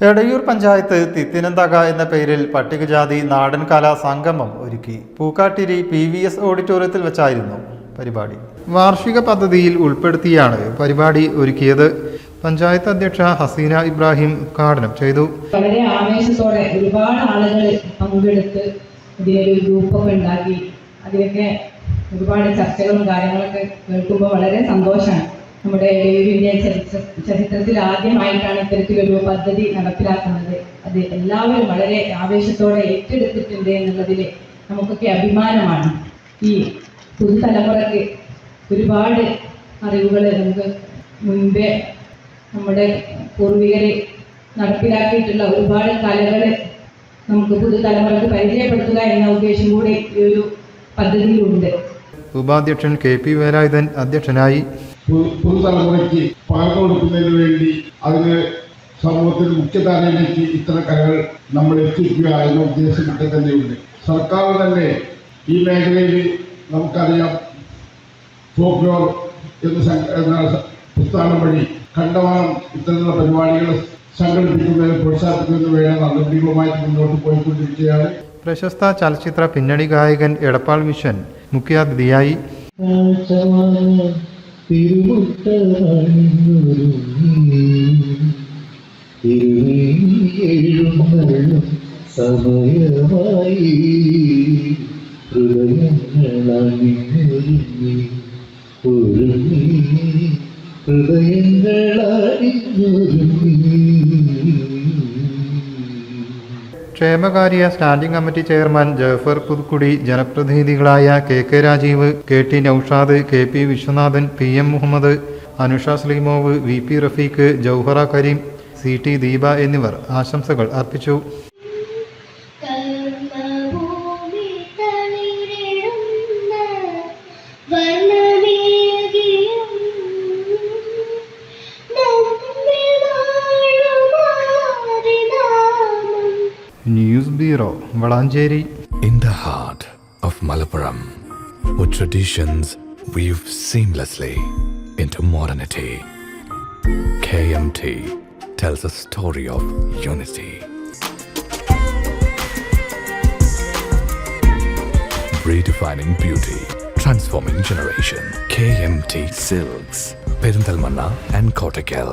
എടയൂർ പഞ്ചായത്ത് തിത്തിനന്തക എന്ന പേരിൽ പട്ടികജാതി നാടൻ കലാ സംഗമം ഒരുക്കി. പൂക്കാട്ടിരി പി വി എസ് ഓഡിറ്റോറിയത്തിൽ വെച്ചായിരുന്നു പരിപാടി. വാർഷിക പദ്ധതിയിൽ ഉൾപ്പെടുത്തിയാണ് പരിപാടി ഒരുക്കിയത്. പഞ്ചായത്ത് അധ്യക്ഷ ഹസീന ഇബ്രാഹിം ഉദ്ഘാടനം ചെയ്തു. വളരെ ആവേശത്തോടെ ഒരുപാട് ആളുകൾ പങ്കെടുത്ത് ഇതിലൊരു ഗ്രൂപ്പൊക്കെ ഉണ്ടാക്കി. അതിലൊക്കെ ഒരുപാട് ചർച്ചകളും കാര്യങ്ങളൊക്കെ കേൾക്കുമ്പോൾ വളരെ സന്തോഷമാണ്. നമ്മുടെ ചരിത്ര ചരിത്രത്തിൽ ആദ്യമായിട്ടാണ് ഇത്തരത്തിലൊരു പദ്ധതി നടപ്പിലാക്കുന്നത്. അത് എല്ലാവരും വളരെ ആവേശത്തോടെ ഏറ്റെടുത്തിട്ടുണ്ട് എന്നുള്ളതിൽ നമുക്കൊക്കെ അഭിമാനമാണ്. ഈ പുതുതലമുറയ്ക്ക് ഒരുപാട് അറിവുകൾ നമുക്ക് മുൻപേ നമ്മുടെ പൂർവികരെ നടപ്പിലാക്കിയിട്ടുള്ള ഒരുപാട് കലകൾ നമുക്ക് പുതുതലമുറക്ക് പരിചയപ്പെടുത്തുക എന്ന ഉദ്ദേശം കൂടി ഈ ഒരു പദ്ധതിയിലുണ്ട്. ഉപാധ്യക്ഷൻ കെ പി വേലായുധൻ അധ്യക്ഷനായി പുതുതലമുറയ്ക്ക് പകർന്നു കൊടുക്കുന്നതിന് വേണ്ടി അതിന് സമൂഹത്തിൽ മുഖ്യധാരയിലേക്ക് ഇത്തരം കലകൾ നമ്മൾ എത്തിക്കുക എന്ന ഉദ്ദേശം ഇട്ട് തന്നെയുണ്ട്. സർക്കാർ തന്നെ ഈ മേഖലയിൽ നമുക്കറിയാം ഫോക്ലോർ എന്ന പ്രസ്ഥാനം വഴി കണ്ടമാനം ഇത്തരത്തിലുള്ള പരിപാടികൾ സംഘടിപ്പിക്കുന്നതിന് പ്രോത്സാഹിപ്പിക്കുന്നതിന് വേണ്ട നടപടികളുമായിട്ട് മുന്നോട്ട് പോയിക്കൊണ്ടിരിക്കുകയാണ്. പ്രശസ്ത ചലച്ചിത്ര പിന്നണി ഗായകൻ എടപ്പാൾ മിഷൻ മുഖ്യാതിഥിയായി. സമയമായി ഹൃദയങ്ങളണിഞ്ഞൊരുങ്ങി ഒരുങ്ങി. ഹൃദയങ്ങളണിഞ്ഞൊരുങ്ങി ക്ഷേമകാര്യ standing committee chairman Jafar Puthukkudi ജനപ്രതിനിധികളായ K K Rajeev K T Noushad K P Viswanathan P M Muhammad Anusha സ്ലീമോവ് V P Rafeeq Jouhara Kareem C T Deepa എന്നിവർ ആശംസകൾ അർപ്പിച്ചു. കർമ്മഭൂമി News bureau Valanchery In the heart of Malappuram, with traditions weave seamlessly into modernity, KMT tells a story of unity. Redefining beauty, transforming generation. KMT Silks, Perindalmanna and Kottakkal.